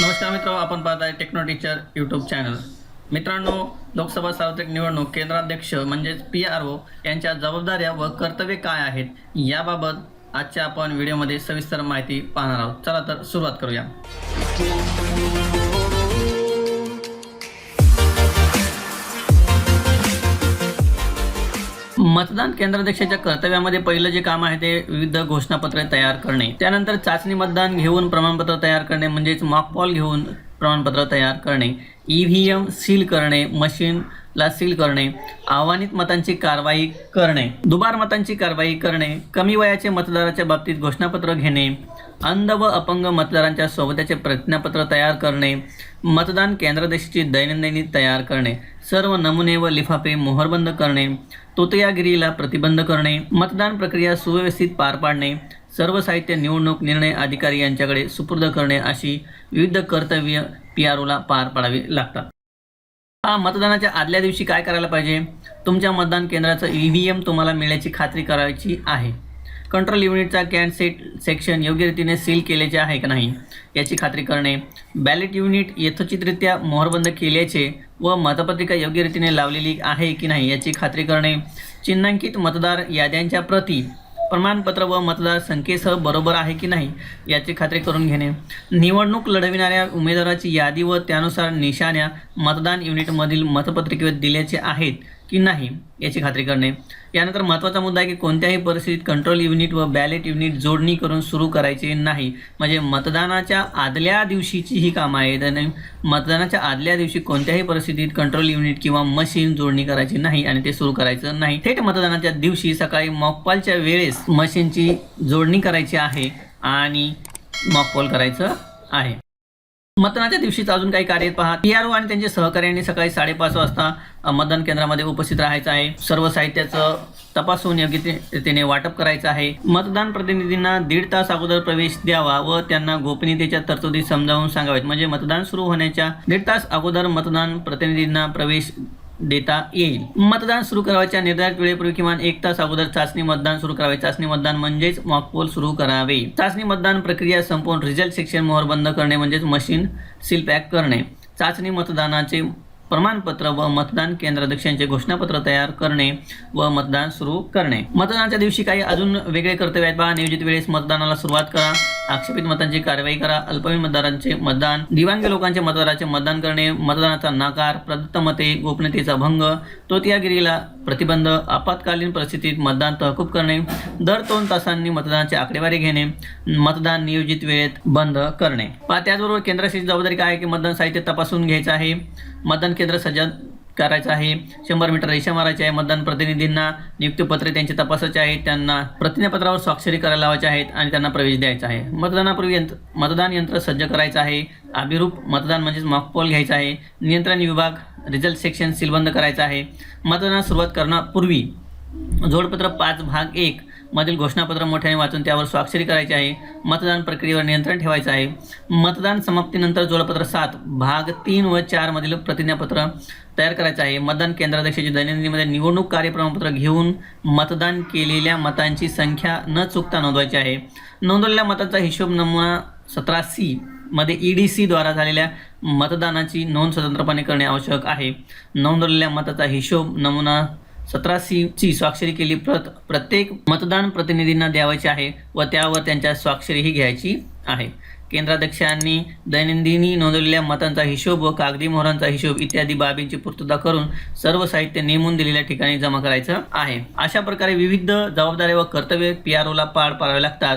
नमस्कार मित्र आपण पाहत आहे टेक्नो टीचर यूट्यूब चॅनल मित्रांनो लोकसभा सार्वत्रिक निवडणूक केंद्राध्यक्ष म्हणजेच पी आर ओ यांच्या जबाबदाऱ्या व कर्तव्ये काय आहेत याबाबत आजच्या आपण व्हिडिओमध्ये सविस्तर माहिती पाहणार आहोत. चला तर सुरुवात करूया. मतदान केंद्राध्यक्षाच्या कर्तव्यामध्ये पहिलं जे काम आहे ते विविध घोषणापत्रे तयार करणे. त्यानंतर चाचणी मतदान घेऊन प्रमाणपत्र तयार करणे म्हणजेच मॉकपॉल घेऊन प्रमाणपत्र तयार करणे. ई व्ही एम सील करणे मशीनला सील करणे. आव्हानित मतांची कारवाई करणे. दुबार मतांची कारवाई करणे. कमी वयाचे मतदाराच्या बाबतीत घोषणापत्र घेणे. अंध व अपंग मतदारांच्या सोबत्याचे प्रतिज्ञापत्र तयार करणे. मतदान केंद्राध्यक्षाची दैनंदिनी तयार करणे सर्व नमुने व लिफाफे मोहरबंद करणे तोतयागिरीला प्रतिबंध करणे मतदान प्रक्रिया सुव्यवस्थित पार पाडणे सर्व साहित्य निवडणूक निर्णय अधिकारी यांच्याकडे सुपूर्द करणे अशी विविध कर्तव्य पी आर ओला पार पाडावी लागतात. हा मतदानाच्या आदल्या दिवशी काय करायला पाहिजे? तुमच्या मतदान केंद्राचं ई व्ही एम तुम्हाला मिळण्याची खात्री करायची आहे. कंट्रोल युनिटचा कॅन सेट सेक्शन योग्य रीतीने सील केल्याचे आहे का नाही याची खात्री करणे. बॅलेट युनिट यथोचितरित्या मोहरबंद केल्याचे व मतपत्रिका योग्य रीतीने लावलेली आहे की नाही याची खात्री करणे. चिन्हांकित मतदार याद्यांच्या प्रती प्रमाणपत्र व मतदार संख्येसह बरोबर आहे की नाही याची खात्री करून घेणे. निवडणूक लढविणाऱ्या उमेदवाराची यादी व त्यानुसार निशाण्या मतदान युनिटमधील मतपत्रिकेवर दिल्याचे आहेत की नाही याची खात्री करणे. यानंतर महत्त्वाचा मुद्दा आहे की कोणत्याही परिस्थितीत कंट्रोल युनिट व बॅलेट युनिट जोडणी करून सुरू करायचे नाही. म्हणजे मतदानाच्या आदल्या दिवशीची ही कामं आहेत आणि मतदानाच्या आदल्या दिवशी कोणत्याही परिस्थितीत कंट्रोल युनिट किंवा मशीन जोडणी करायची नाही आणि ते सुरू करायचं नाही. थेट मतदानाच्या दिवशी सकाळी मॉकपॉलच्या वेळेस मशीनची जोडणी करायची आहे आणि मॉकपॉल करायचं आहे. मतदानाच्या दिवशीच अजून काही कार्य पहा. पी आर ओ आणि त्यांचे सहकार्यांनी सकाळी साडेपाच वाजता मतदान केंद्रामध्ये उपस्थित राहायचं आहे. सर्व साहित्याचं तपासून योग्य रीतीने वाटप करायचं आहे. मतदान प्रतिनिधींना दीड तास अगोदर प्रवेश द्यावा व त्यांना गोपनीयतेच्या तरतुदी समजावून सांगावेत म्हणजे मतदान सुरू होण्याच्या दीड तास अगोदर मतदान प्रतिनिधींना प्रवेश देता येईल. मतदान सुरू करावयाच्या निर्धारित वेळेपूर्वी किमान एक तास अगोदर चाचणी मतदान सुरू करावे. चाचणी मतदान म्हणजेच मॉकपोल सुरू करावे. चाचणी मतदान प्रक्रिया संपवून रिझल्ट सेक्शन मोहर बंद करणे म्हणजेच मशीन सील पॅक करणे. चाचणी मतदानाचे प्रमाणपत्र व मतदान केंद्राध्यक्षांचे घोषणापत्र तयार करणे व मतदान सुरू करणे. मतदानाच्या दिवशी काही अजून वेगळे कर्तव्य आहेत पहा नियोजित वेळेस मतदानाला सुरुवात करा. आक्षेपित मतांची कारवाई करा. अल्पवयीन मतदारांचे मतदान. दिव्यांग लोकांचे मतदाराचे मतदान करणे. मतदानाचा नकार प्रदत्त मते गोपनीयतेचा भंग तोतियागिरीला प्रतिबंध आपत्कालीन परिस्थितीत मतदान तहकूब करणे दर दोन तासांनी मतदानाची आकडेवारी घेणे मतदान नियोजित वेळेत बंद करणे. पहा त्याचबरोबर केंद्राची जबाबदारी काय आहे की मतदान साहित्य तपासून घ्यायचं आहे? मतदान केंद्र सज्ज करायचं आहे. शंभर मीटर रेषा मारायची आहे. मतदान प्रतिनिधींना नियुक्तीपत्रे त्यांचे तपासायचे आहेत. त्यांना प्रतिज्ञापत्रावर स्वाक्षरी करायला लावायचे आहेत आणि त्यांना प्रवेश द्यायचा आहे. मतदानापूर्वी यंत्र मतदान यंत्र सज्ज करायचं आहे. अभिरूप मतदान म्हणजेच मॉकपोल घ्यायचा आहे. नियंत्रण विभाग रिझल्ट सेक्शन सीलबंद करायचा आहे. मतदानास सुरुवात करण्यापूर्वी जोडपत्र पाच भाग एक मधील घोषणापत्र मोठ्याने वाचून त्यावर स्वाक्षरी करायची आहे. मतदान प्रक्रियेवर नियंत्रण ठेवायचं आहे. मतदान समाप्तीनंतर जोडपत्र सात भाग तीन व चारमधील प्रतिज्ञापत्र तयार करायचं आहे. मतदान केंद्राध्यक्षाची दैनंदिनीमध्ये निवडणूक कार्यप्रमाणपत्र घेऊन मतदान केलेल्या मतांची संख्या न चुकता नोंदवायची आहे. नोंदवलेल्या मतांचा हिशोब नमुना सतरा सी मध्ये ई डी सीद्वारा झालेल्या मतदानाची नोंद स्वतंत्रपणे करणे आवश्यक आहे. नोंदवलेल्या मताचा हिशोब नमुना सतरा सी ची स्वाक्षरी केली. प्रत प्रत्येक मतदान प्रतिनिधींना द्यावायची आहे व त्यावर त्यांच्या स्वाक्षरीही घ्यायची आहे. केंद्राध्यक्षांनी दैनंदिनी नोंदवलेल्या मतांचा हिशोब व कागदी मोहरांचा हिशोब इत्यादी बाबींची पूर्तता करून सर्व साहित्य नेमून दिलेल्या ठिकाणी जमा करायचं आहे. अशा प्रकारे विविध जबाबदाऱ्या व कर्तव्य पी आर ओला पार पाडावे लागतात.